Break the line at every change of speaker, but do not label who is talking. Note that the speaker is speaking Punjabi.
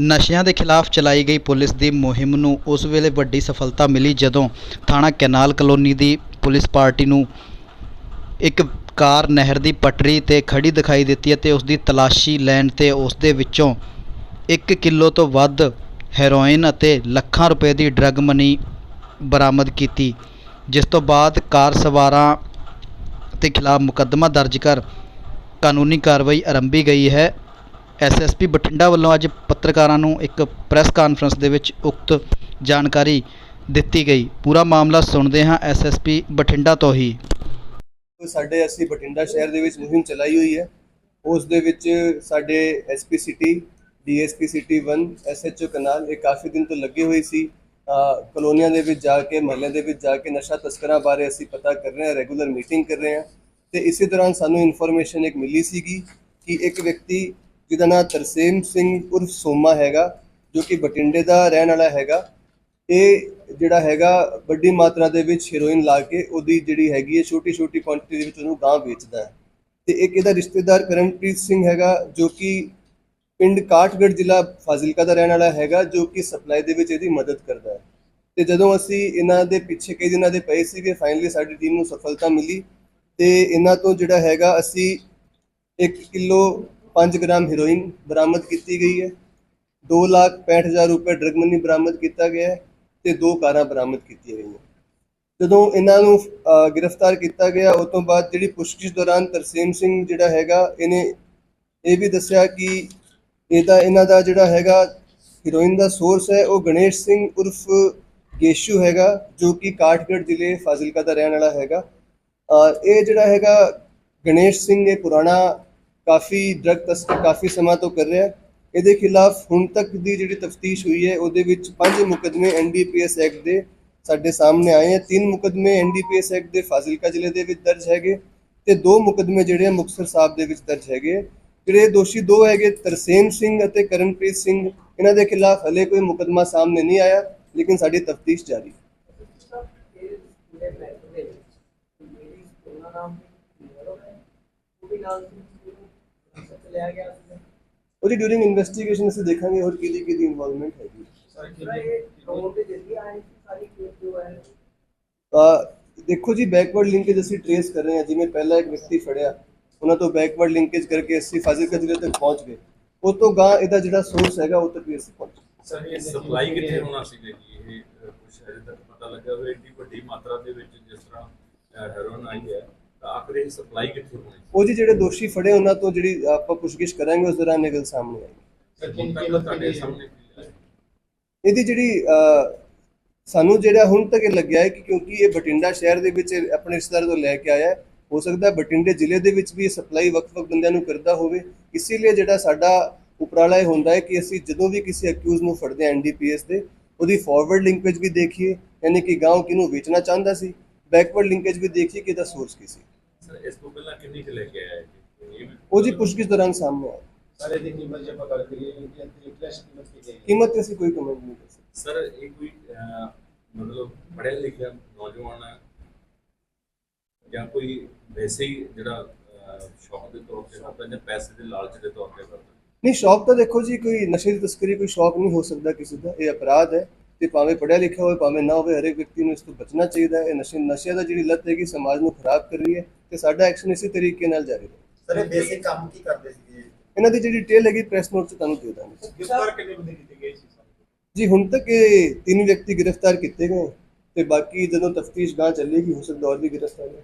ਨਸ਼ਿਆਂ ਦੇ ਖਿਲਾਫ ਚਲਾਈ ਗਈ ਪੁਲਿਸ ਦੀ ਮੁਹਿੰਮ ਨੂੰ ਉਸ ਵੇਲੇ ਵੱਡੀ ਸਫਲਤਾ ਮਿਲੀ ਜਦੋਂ ਥਾਣਾ ਕੈਨਾਲ ਕਲੋਨੀ ਦੀ ਪੁਲਿਸ ਪਾਰਟੀ ਨੂੰ ਇੱਕ ਕਾਰ ਨਹਿਰ ਦੀ ਪਟੜੀ ਤੇ ਖੜੀ ਦਿਖਾਈ ਦਿੱਤੀ ਅਤੇ ਉਸ ਦੀ ਤਲਾਸ਼ੀ ਲੈਣ ਤੇ ਉਸ ਦੇ ਵਿੱਚੋਂ 1 ਕਿਲੋ ਤੋਂ ਵੱਧ ਹੈਰੋਇਨ ਅਤੇ ਲੱਖਾਂ ਰੁਪਏ ਦੀ ਡਰੱਗ ਮਨੀ ਬਰਾਮਦ ਕੀਤੀ, ਜਿਸ ਤੋਂ ਬਾਅਦ ਕਾਰ ਸਵਾਰਾਂ ਦੇ ਖਿਲਾਫ ਮੁਕੱਦਮਾ ਦਰਜ ਕਰ ਕਾਨੂੰਨੀ ਕਾਰਵਾਈ ਆਰੰਭੀ ਗਈ ਹੈ। ਐਸਐਸਪੀ ਬਠਿੰਡਾ ਵੱਲੋਂ ਅੱਜ ਪੱਤਰਕਾਰਾਂ ਨੂੰ ਇੱਕ ਪ੍ਰੈਸ ਕਾਨਫਰੰਸ ਦੇ ਵਿੱਚ ਉਕਤ ਜਾਣਕਾਰੀ ਦਿੱਤੀ ਗਈ। ਪੂਰਾ ਮਾਮਲਾ ਸੁਣਦੇ ਹਾਂ ਐਸਐਸਪੀ ਬਠਿੰਡਾ ਤੋਂ ਹੀ।
ਸਾਡੇ ਅਸੀਂ ਬਠਿੰਡਾ ਸ਼ਹਿਰ ਦੇ ਵਿੱਚ ਮੁਹਿੰਮ ਚਲਾਈ ਹੋਈ ਹੈ। ਉਸ ਦੇ ਵਿੱਚ ਸਾਡੇ SP city DSP city 1 SHO canal ਇਹ ਕਾਫੀ ਦਿਨ ਤੋਂ ਲੱਗੇ ਹੋਏ ਸੀ। ਕਲੋਨੀਆਂ ਦੇ ਵਿੱਚ ਜਾ ਕੇ, ਮਹੱਲਿਆਂ ਦੇ ਵਿੱਚ ਜਾ ਕੇ ਨਸ਼ਾ ਤਸਕਰਾਂ ਬਾਰੇ ਅਸੀਂ ਪਤਾ ਕਰ ਰਹੇ ਹਾਂ, ਰੈਗੂਲਰ ਮੀਟਿੰਗ ਕਰ ਰਹੇ ਹਾਂ। ਤੇ ਇਸੇ ਦੌਰਾਨ ਸਾਨੂੰ ਇਨਫੋਰਮੇਸ਼ਨ ਇੱਕ ਮਿਲੀ ਸੀਗੀ ਕਿ ਇੱਕ ਵਿਅਕਤੀ ਜਿਹਦਾ ਨਾਮ ਤਰਸੇਮ ਸਿੰਘ ਉਰਫ ਸੋਮਾ ਹੈਗਾ, ਜੋ ਕਿ ਬਠਿੰਡੇ ਦਾ ਰਹਿਣ ਵਾਲਾ ਹੈਗਾ। ਇਹ ਜਿਹੜਾ ਹੈਗਾ, ਵੱਡੀ ਮਾਤਰਾ ਦੇ ਵਿੱਚ ਹੀਰੋਇਨ ਲਾ ਕੇ ਉਹਦੀ ਜਿਹੜੀ ਹੈਗੀ ਹੈ ਛੋਟੀ ਛੋਟੀ ਕੁਆਂਟੀਟੀ ਦੇ ਵਿੱਚ ਉਹਨੂੰ ਗਾਂ ਵੇਚਦਾ ਹੈ। ਤੇ ਇੱਕ ਇਹਦਾ ਰਿਸ਼ਤੇਦਾਰ ਕਰਨਪ੍ਰੀਤ ਸਿੰਘ ਹੈਗਾ, ਜੋ ਕਿ ਪਿੰਡ ਕਾਠਗੜ੍ਹ ਜ਼ਿਲ੍ਹਾ ਫਾਜ਼ਿਲਕਾ ਦਾ ਰਹਿਣ ਵਾਲਾ ਹੈਗਾ, ਜੋ ਕਿ ਸਪਲਾਈ ਦੇ ਵਿੱਚ ਇਹਦੀ ਮਦਦ ਕਰਦਾ ਹੈ। ਤੇ ਜਦੋਂ ਅਸੀਂ ਇਹਨਾਂ ਦੇ ਪਿੱਛੇ ਕਈ ਦਿਨਾਂ ਦੇ ਪਏ ਸੀਗੇ ਫਾਈਨਲੀ ਸਾਡੀ ਟੀਮ ਨੂੰ ਸਫਲਤਾ ਮਿਲੀ। ਤੇ ਇਹਨਾਂ ਤੋਂ ਜਿਹੜਾ ਹੈਗਾ, ਅਸੀਂ 1 ਕਿਲੋ 5 ਗ੍ਰਾਮ ਹੀਰੋਇਨ ਬਰਾਮਦ ਕੀਤੀ ਗਈ ਹੈ। 2 ਲੱਖ 65000 ਰੁਪਏ ਡਰਗ ਮਨੀ ਬਰਾਮਦ ਕੀਤਾ ਗਿਆ ਹੈ ਤੇ ਦੋ ਕਾਰਾਂ ਬਰਾਮਦ ਕੀਤੀਆਂ ਗਈਆਂ। ਜਦੋਂ ਇਹਨਾਂ ਨੂੰ ਗ੍ਰਿਫਤਾਰ ਕੀਤਾ ਗਿਆ, ਉਸ ਤੋਂ ਬਾਅਦ ਜਿਹੜੀ ਪੁੱਛਗਿੱਛ ਦੌਰਾਨ ਤਰਸੇਮ ਸਿੰਘ ਜਿਹੜਾ ਹੈਗਾ, ਇਹਨੇ ਇਹ ਵੀ ਦੱਸਿਆ ਕਿ ਇਹ ਤਾਂ ਇਹਨਾਂ ਦਾ ਜਿਹੜਾ ਹੈਗਾ ਹੀਰੋਇਨ ਦਾ ਸੋਰਸ ਹੈ, ਉਹ ਗਣੇਸ਼ ਸਿੰਘ ਉਰਫ ਗੇਸ਼ੂ ਹੈਗਾ, ਜੋ ਕਿ ਕਾਠਗੜ੍ਹ ਜ਼ਿਲ੍ਹੇ ਫਾਜ਼ਿਲਕਾ ਦਾ ਰਹਿਣ ਵਾਲਾ ਹੈਗਾ। ਇਹ ਜਿਹੜਾ ਹੈਗਾ ਗਣੇਸ਼ ਸਿੰਘ, ਇਹ ਪੁਰਾਣਾ ਕਾਫੀ ਡਰਗ ਤਸਕਰ ਕਾਫੀ ਸਮਾਂ ਤੋਂ ਕਰ ਰਿਹਾ। ਹੈ ਇਹਦੇ ਖਿਲਾਫ ਹੁਣ ਤੱਕ ਦੀ ਜਿਹੜੀ ਤਫਤੀਸ਼ ਹੋਈ ਹੈ, ਉਹਦੇ ਵਿੱਚ ਪੰਜ ਮੁਕਦਮੇ ਐਨਡੀਪੀਐਸ ਐਕਟ ਦੇ ਸਾਡੇ ਸਾਹਮਣੇ ਆਏ ਹੈ। ਤਿੰਨ ਮੁਕਦਮੇ ਐਨਡੀਪੀਐਸ ਐਕਟ ਦੇ ਫਾਜ਼ਿਲਕਾ ਜ਼ਿਲ੍ਹੇ ਦੇ ਵਿੱਚ ਦਰਜ ਹੈਗੇ ਤੇ ਦੋ ਮੁਕਦਮੇ ਜਿਹੜੇ ਆ ਮੁਕਤਸਰ ਸਾਹਿਬ ਦੇ ਵਿੱਚ ਦਰਜ ਹੈਗੇ। ਜਿਹੜੇ ਦੋਸ਼ੀ ਦੋ ਹੈਗੇ ਤਰਸੇਮ ਸਿੰਘ ਅਤੇ ਕਰਨਪ੍ਰੀਤ ਸਿੰਘ। ਇਹਨਾਂ ਦੇ ਖਿਲਾਫ ਹਲੇ ਕੋਈ ਮੁਕਦਮਾ ਸਾਹਮਣੇ ਨਹੀਂ ਆਇਆ, ਲੇਕਿਨ ਸਾਡੀ ਤਫਤੀਸ਼ ਜਾਰੀ ਹੈ। ਉਹਦੀ ਡਿਊਰਿੰਗ ਇਨਵੈਸਟੀਗੇਸ਼ਨ ਅਸੀਂ ਦੇਖਾਂਗੇ ਹੋਰ ਕਿਹਦੀ ਕਿਹਦੀ ਇਨਵੋਲਵਮੈਂਟ ਹੈਗੀ। ਤਾਂ ਦੇਖੋ ਜੀ ਬੈਕਵਰਡ ਲਿੰਕੇਜ ਅਸੀਂ ਟਰੇਸ ਕਰ ਰਹੇ ਹਾਂ। ਜਿਵੇਂ ਪਹਿਲਾ ਇੱਕ ਵਿਅਕਤੀ ਫੜਿਆ, ਉਹਨਾਂ ਤੋਂ ਬੈਕਵਰਡ ਲਿੰਕੇਜ ਕਰਕੇ ਅਸੀਂ ਫਾਜ਼ਿਲਕਾ ਜ਼ਿਲ੍ਹੇ ਤੱਕ ਪਹੁੰਚ ਗਏ। ਉਸ ਤੋਂ ਗਾਂ ਇਹਦਾ ਜਿਹੜਾ ਸੋਰਸ ਹੈਗਾ, ਉਹ ਤੱਕ ਵੀ ਅਸੀਂ ਪਹੁੰਚੇ
ਸਰ, ਇਹ ਸਪਲਾਈ ਕਿੱਥੇ ਹੋਣਾ ਸੀ ਜੀ? ਇਹ ਕੁਝ ਅਜੇ ਤੱਕ ਪਤਾ ਲੱਗਾ ਹੋਇਆ ਇੰਨੀ ਵੱਡੀ ਮਾਤਰਾ ਦੇ ਵਿੱਚ ਜਿਸ ਤਰ੍ਹਾਂ ਹੈਰੋਨ ਆਈ ਹੈ। ਤਾਂ ਆਖਰ ਇਹ ਸਪਲਾਈ ਕਿੱਥੇ ਹੋਣੀ
ਉਹ ਜੀ ਜਿਹੜੇ ਦੋਸ਼ੀ ਫੜੇ ਉਹਨਾਂ ਤੋਂ ਜਿਹੜੀ ਆਪਾਂ ਪੁੱਛਗਿੱਛ ਕਰਾਂਗੇ ਉਸ ਦੌਰਾਨ ਗੱਲ ਸਾਹਮਣੇ ਆਏਗੀ।
ਸਰ ਹੁਣ ਤੱਕ ਤੁਹਾਡੇ ਸਾਹਮਣੇ ਕੀ ਹੈ?
ਇਹਦੀ ਜਿਹੜੀ ਸਾਨੂੰ ਜਿਹੜਾ ਹੁਣ ਤੱਕ ਇਹ ਲੱਗਿਆ ਹੈ ਕਿ ਕਿਉਂਕਿ ਇਹ ਬਠਿੰਡਾ ਸ਼ਹਿਰ ਦੇ ਵਿੱਚ ਇਹ ਆਪਣੇ ਰਿਸ਼ਤੇਦਾਰ ਤੋਂ ਲੈ ਕੇ ਆਇਆ ਹੈ, ਹੋ ਸਕਦਾ ਹੈ ਬਠਿੰਡੇ ਜ਼ਿਲ੍ਹੇ ਦੇ ਵਿੱਚ ਵੀ ਇਹ ਸਪਲਾਈ ਵੱਖ-ਵੱਖ ਬੰਦਿਆਂ ਨੂੰ ਕਰਦਾ ਹੋਵੇ। ਇਸੇ ਲਈ ਜਿਹੜਾ ਸਾਡਾ ਉਪਰਾਲਾ ਇਹ ਹੁੰਦਾ ਹੈ ਕਿ ਅਸੀਂ ਜਦੋਂ ਵੀ ਕਿਸੇ ਅਕਿਊਜ਼ ਨੂੰ ਫੜਦੇ ਹਾਂ ਐਨਡੀਪੀਐਸ ਦੇ ਉਹਦੀ ਫਾਰਵਰਡ ਲਿੰਕੇਜ ਵੀ ਦੇਖੀਏ ਯਾਨੀ ਕਿ ਗਾਂਵ ਕਿਹਨੂੰ ਵੇਚਣਾ ਚਾਹੁੰਦਾ ਸੀ। ਬੈਕਵਰਡ ਲਿੰਕੇਜ ਵੀ ਦੇਖੀਏ ਕਿ ਇਹਦਾ ਸੋਰਸ ਕੀ ਸੀ?
ਸਰ ਇਸ ਤੋਂ ਪਹਿਲਾਂ ਕਿੰਨੀ ਕੁ ਲੈ ਕੇ ਆਇਆ ਜੀ?
ਉਹ ਜੀ ਪੁੱਛਗਿੱਛ ਦੌਰਾਨ ਸਾਹਮਣੇ ਆਇਆ।
ਸਾਰੇ ਦੀ ਕੀਮਤ ਜੇ ਆਪਾਂ ਗੱਲ ਕਰੀਏ ਕਿ ਅੰਤਰੀ ਫਲੈਸ਼ ਕੀਮਤ ਕੀ ਜਾਏਗੀ
ਕੀਮਤ ਤੇ ਅਸੀਂ ਕੋਈ ਕਮੈਂਟ ਨਹੀਂ ਕਰ ਸਕਦੇ।
ਸਰ ਇਹ ਕੋਈ ਮਤਲਬ ਪੜ੍ਹਿਆ ਲਿਖਿਆ ਨੌਜਵਾਨ ਹੈ ਜਾਂ ਕੋਈ ਵੈਸੇ ਹੀ ਜਿਹੜਾ ਸ਼ੌਕ ਦੇ ਤੌਰ ਤੇ ਕਰਦਾ ਜਾਂ ਪੈਸੇ ਦੇ ਲਾਲਚ ਦੇ ਤੌਰ ਤੇ ਕਰਦਾ?
ਨਹੀਂ ਸ਼ੌਕ ਤਾਂ ਦੇਖੋ ਜੀ ਕੋਈ ਨਸ਼ੇ ਦੀ ਤਸਕਰੀ ਕੋਈ ਸ਼ੌਕ ਨਹੀਂ ਹੋ ਸਕਦਾ ਕਿਸੇ ਦਾ ਇਹ ਅਪਰਾਧ ਹੈ। ਤੇ ਭਾਵੇਂ ਪੜ੍ਹਿਆ ਲਿਖਿਆ ਹੋਵੇ ਭਾਵੇਂ ਨਾ ਹੋਵੇ ਹਰੇਕ ਵਿਅਕਤੀ ਨੂੰ ਇਸ ਤੋਂ ਬਚਣਾ ਚਾਹੀਦਾ ਹੈ। ਇਹ ਨਸ਼ੇ ਨਸ਼ਿਆਂ ਦਾ ਜਿਹੜੀ ਲੱਤ ਹੈਗੀ ਸਮਾਜ ਨੂੰ ਖਰਾਬ ਕਰ ਰਹੀ ਹੈ ਤੇ ਸਾਡਾ ਐਕਸ਼ਨ ਇਸੇ ਤਰੀਕੇ ਨਾਲ ਜਾਰੀ ਰਹੇ।
ਸਰ ਇਹ ਬੇਸਿਕ ਕੰਮ ਕੀ ਕਰਦੇ ਸੀਗੇ?
ਇਹਨਾਂ ਦੀ ਜਿਹੜੀ ਡਿਟੇਲ ਹੈਗੀ ਪ੍ਰੈਸ ਨੋਟ 'ਚ ਤੁਹਾਨੂੰ ਦੇ ਦਾਂਗੇ।
ਗ੍ਰਿਫਤਾਰ ਕਿੰਨੇ ਬੰਦੇ ਕੀਤੇ ਗਏ ਸੀ ਸਰ
ਜੀ ਹੁਣ ਤੱਕ ਇਹ ਤਿੰਨ ਵਿਅਕਤੀ ਗ੍ਰਿਫਤਾਰ ਕੀਤੇ ਗਏ ਤੇ ਬਾਕੀ ਜਦੋਂ ਤਫਤੀਸ਼ ਗਾਂ ਚੱਲੇਗੀ ਹੋ ਸਕਦਾ ਹੋਰ ਵੀ ਗ੍ਰਿਫਤਾਰ ਹੋਣ।